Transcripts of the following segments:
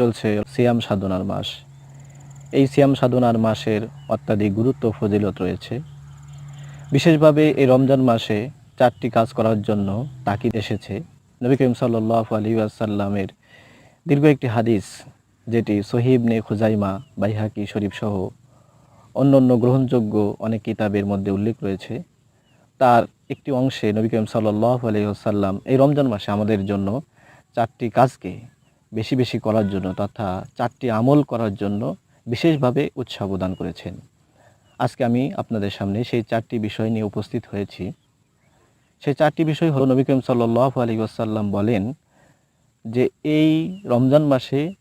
চলছে সিয়াম সাধনার মাস। এই সিয়াম সাধনার মাসের অত্যাধিক গুরুত্ব ফজিলত রয়েছে। বিশেষভাবে এই রমজান মাসে চারটি কাজ করার জন্য তাকিদ এসেছে। নবী করিম সাল্লাহ আলী আসাল্লামের দীর্ঘ একটি হাদিস, যেটি সহিব নে খুজাইমা, বাইহাকি শরীফ সহ অন্য অন্য গ্রহণযোগ্য অনেক কিতাবের মধ্যে উল্লেখ রয়েছে। তার একটি অংশে নবী করিম সাল্লাহ আলহিহাসাল্লাম এই রমজান মাসে আমাদের জন্য চারটি কাজকে বেশি বেশি করার জন্য তথা চারটি আমল করার জন্য বিশেষভাবে উৎসাহ প্রদান করেছেন। আজকে আমি আপনাদের সামনে সেই চারটি বিষয় নিয়ে উপস্থিত হয়েছি। সেই চারটি বিষয় হল, নবী করিম সাল্লাহ আলী আসাল্লাম বলেন যে, এই রমজান মাসে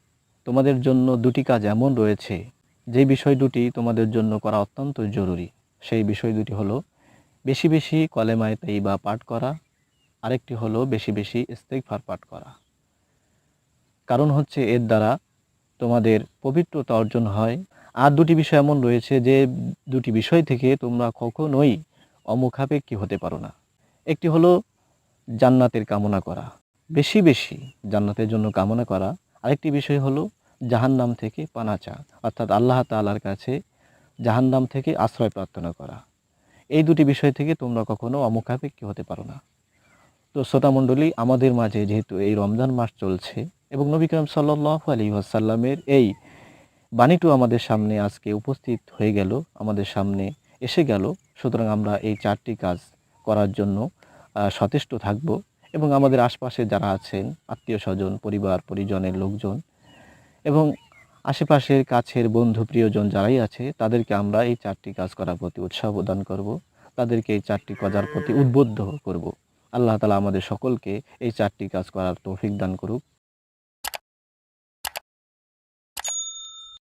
তোমাদের জন্য দুটি কাজ এমন রয়েছে। যে বিষয় দুটি তোমাদের জন্য করা অত্যন্ত জরুরি, সেই বিষয় দুটি হলো, বেশি বেশি কলেমায় তাই বা পাঠ করা। আরেকটি হলো, বেশি বেশি ইস্তেগফার পাঠ করা। কারণ হচ্ছে এর দ্বারা তোমাদের পবিত্রতা অর্জন হয়। আর দুটি বিষয় এমন রয়েছে যে দুটি বিষয় থেকে তোমরা কখনোই অমুখাপেক্ষী হতে পারো না। একটি হলো জান্নাতের কামনা করা। বেশি বেশি জান্নাতের জন্য কামনা করা। আরেকটি বিষয় হলো জাহান্নাম থেকে পানাচা, অর্থাৎ আল্লাহ তাআলার কাছে জাহান্নাম থেকে আশ্রয় প্রার্থনা করা। এই দুটি বিষয় থেকে তোমরা কখনো অমুখাপেক্ষী হতে পারো না। তো শ্রোতামণ্ডলী, আমাদের মাঝে যেহেতু এই রমজান মাস চলছে এবং নবী করিম সাল্লাহ আলী আসাল্লামের এই বাণীটু আমাদের সামনে আজকে উপস্থিত হয়ে গেল, আমাদের সামনে এসে গেল। সুতরাং আমরা এই চারটি কাজ করার জন্য সচেষ্ট থাকব এবং আমাদের আশপাশে যারা আছেন, আত্মীয় স্বজন, পরিবার, পরিজনের লোকজন এবং আশেপাশের কাছের বন্ধু, প্রিয়জন যারাই আছে, তাদেরকে আমরা এই চারটি কাজ করার প্রতি উৎসাহ প্রদান করব। তাদেরকে এই চারটি কাজার প্রতি উদ্বুদ্ধ করব। আল্লাহ তালা আমাদের সকলকে এই চারটি কাজ করার তৌফিক দান করুক।